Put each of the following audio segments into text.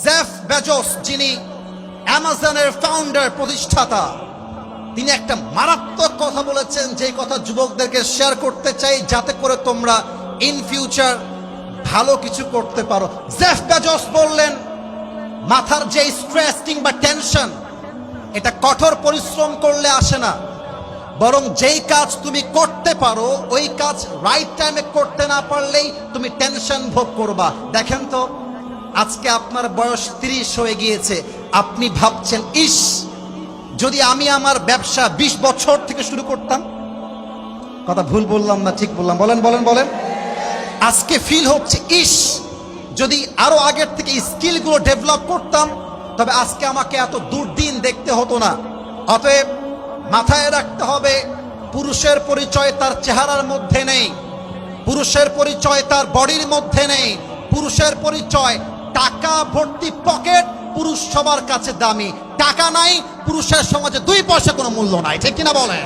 Jeff Bezos, যিনি অ্যামাজনের founder প্রতিষ্ঠাতা, তিনি একটা মারাত্মক কথা বলেছেন, যে কথা যুবকদেরকে শেয়ার করতে চাই, যাতে করে তোমরা ইন ফিউচার ভালো কিছু করতে পারো। জেফ বেজোস বললেন, মাথার যে স্ট্রেস কিংবা টেনশন এটা কঠোর পরিশ্রম করলে আসে না। বরং যেই কাজ তুমি করতে পারো, ওই কাজ রাইট টাইমে করতে না পারলেই তুমি টেনশন ভোগ করবা। দেখেন তো আজকে আপনার বয়স তিরিশ হয়ে গিয়েছে। আপনি ভাবছেন, ইস, যদি আমি আমার ব্যবসা বিশ বছর থেকে শুরু করতাম? কথা ভুল বললাম না, ঠিক বললাম। বলেন বলেন বলেন। আজকে ফিল হচ্ছে, ইস, যদি আরও আগের থেকে স্কিলগুলো ডেভেলপ করতাম, তবে আজকে আমাকে এত দুর্দিন দেখতে হতো না। অতএব মাথায় রাখতে হবে, পুরুষের পরিচয় তার চেহারার মধ্যে নেই। পুরুষের পরিচয় তার বডির মধ্যে নেই। পুরুষের পরিচয় টাকা ভর্তি পকেট, পুরুষ সবার কাছে দামি। টাকা নাই, পুরুষের সমাজে দুই পয়সা কোনো মূল্য নাই। ঠিক কিনা বলে?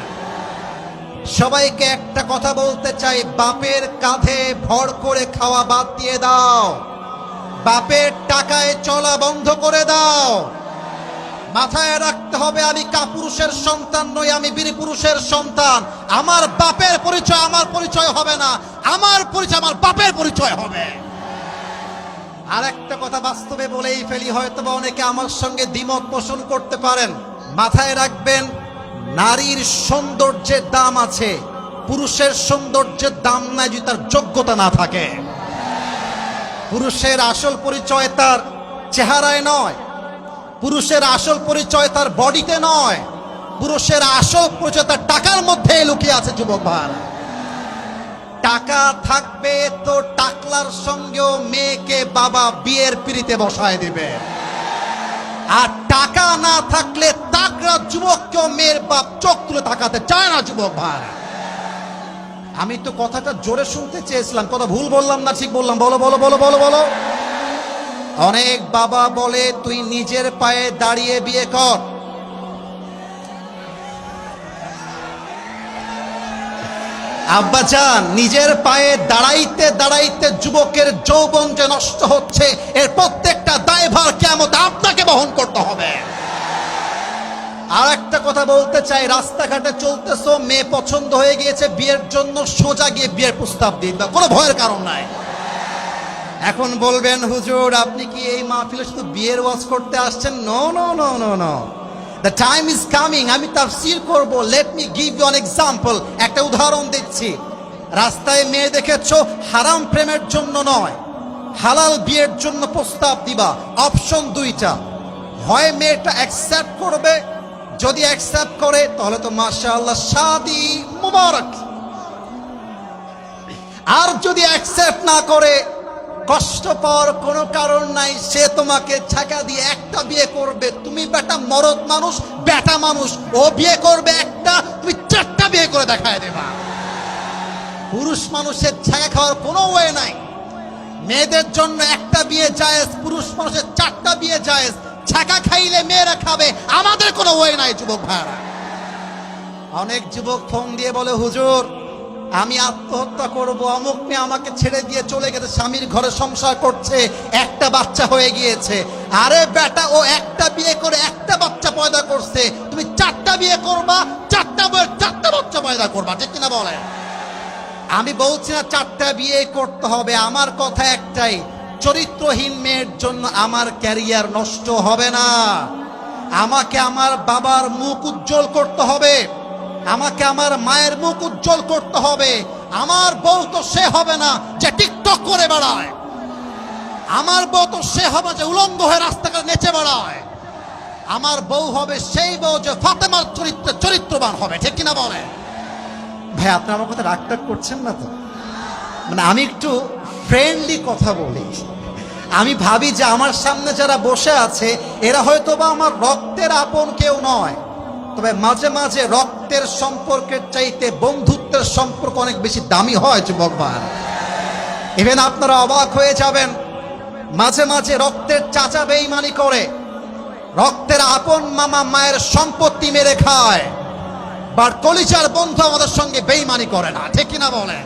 সবাইকে একটা কথা বলতে চাই, বাপের কাঁধে ভর করে খাওয়া বাদ দিয়ে দাও। বাপের টাকায় চলা বন্ধ করে দাও। মাথায় রাখতে হবে, আমি কাপুরুষের সন্তান নই, আমি বীর পুরুষের সন্তান। আমার বাপের পরিচয় আমার পরিচয় হবে না। আমার পরিচয় আমার বাপের পরিচয় হবে। আর একটা কথা বাস্তবে বলেই ফেলি হয়তো বা অনেকে আমার সঙ্গে দ্বিমত পোষণ করতে পারেন। মাথায় রাখবেন, নারীর সৌন্দর্যের দাম আছে, পুরুষের সৌন্দর্যের দাম নাই যদি তার যোগ্যতা না থাকে। পুরুষের আসল পরিচয় তার চেহারায় নয়, পুরুষের আসল পরিচয় তার বডিতে নয়, পুরুষের আসল পরিচয় তার টাকার মধ্যে লুকিয়ে আছে, যুবক ভাই টাকা থাকবে তো টাকলার সঙ্গেও মেয়েকে বাবা বিয়ের পিড়িতে বসায় দিবে। আর টাকা না থাকলে তাকরা যুবককেও মেয়ের বাপ চোখ তুলে তাকাতে চায় না যুবক ভাই। আমি তো কথাটা জোরে শুনতে চেয়েছিলাম, কথা ভুল বললাম না, ঠিক বললাম। বলো বলো বলো বলো বলো। অনেক বাবা বলে, তুই নিজের পায়ে দাঁড়িয়ে বিয়ে কর। আব্বাজান, নিজের পায়ে দাঁড়াইতে দাঁড়াইতে যুবকের যৌবন যে নষ্ট হচ্ছে, এর প্রত্যেকটা দায়ভার কেমন আপনাকে বহন করতে হবে। আর একটা কথা বলতে চাই, রাস্তাঘাটে চলতেছো, মেয়ে পছন্দ হয়ে গিয়েছে, বিয়ের জন্য সোজা গিয়ে বিয়ের প্রস্তাব দিন কোনো ভয়ের কারণ নাই। এখন বলবেন, হুজুর, আপনি কি এই মাহফিলে শুধু বিয়ের ওয়াজ করতে আসছেন? No no no no no the time is coming আমি তাফসীর করব। Let me give you on example একটা উদাহরণ দিচ্ছি। রাস্তায় মেয়ে দেখেছ, হারাম প্রেমের জন্য নয়। হালাল বিয়ের জন্য প্রস্তাব দিবা। অপশন দুইটা। হয় মেয়েটা অ্যাকসেপ্ট করবে। যদি অ্যাকসেপ্ট করে, তাহলে তো মাশাআল্লাহ শাদি মুবারক। আর যদি অ্যাকসেপ্ট না করে কষ্ট পাওয়ার কোনো কারণ নাই, সে তোমাকে ছাকা দিয়ে একটা বিয়ে করবে। তুমি বেটা মরদ মানুষ, বেটা মানুষ। ও বিয়ে করবে একটা, তুমি চারটা বিয়ে করে দেখায় দেবা। পুরুষ মানুষের ছাকা খাওয়ার কোনো ওয়ে নাই। মেয়েদের জন্য একটা বিয়ে জায়েজ, পুরুষ মানুষের চারটা বিয়ে জায়েজ। ছাকা খাইলে মেয়েরা খাবে, আমাদের কোনো ওয়ে নাই, যুবক ভাইরা অনেক যুবক ফোন দিয়ে বলে, হুজুর আমি আত্মহত্যা করব, অমুক মেয়ে আমাকে ছেড়ে দিয়ে চলে গেছে, স্বামীর ঘরে সংসার করছে, একটা বাচ্চা হয়ে গিয়েছে। আরে বেটা, ও একটা বিয়ে করে একটা বাচ্চা পয়দা করছে। তুমি চারটা বিয়ে করবা, চারটা বইয়ের চারটা বাচ্চা পয়দা করবা, ঠিক কিনা বলে আমি বলছি না চারটা বিয়ে করতে হবে, আমার কথা একটাই, চরিত্রহীন মেয়ের জন্য আমার ক্যারিয়ার নষ্ট হবে না। আমাকে আমার বাবার মুখ উজ্জ্বল করতে হবে। আমাকে আমার মায়ের মুখ উজ্জ্বল করতে হবে। আমার বউ তো সে হবে না যে টিকটক করে বেড়ায়। আমার বউ তো সে হবে যে উলঙ্গ হয়ে রাস্তাঘাটে নেচে বেড়ায়। আমার বউ হবে সেই বউ যে ফাতেমার চরিত্র চরিত্রবান হবে, ঠিক কিনা বলে ভাই, আপনি আমার কথা রাগ টাগ করছেন না তো? মানে আমি একটু ফ্রেন্ডলি কথা বলি। আমি ভাবি যে আমার সামনে যারা বসে আছে, এরা হয়তো বা আমার রক্তের আপন কেউ নয়। তবে মাঝে মাঝে রক্তের সম্পর্কের চাইতে বন্ধুত্বের সম্পর্ক অনেক বেশি দামি হয়, যুবক ভাই। ইভেন আপনারা অবাক হয়ে যাবেন, মাঝে মাঝে রক্তের চাচা বেইমানি করে, রক্তের আপন মামা মায়ের সম্পত্তি মেরে খায় বাট কলিচার বন্ধু আমাদের সঙ্গে বেইমানি করে না, ঠিক কিনা বলেন?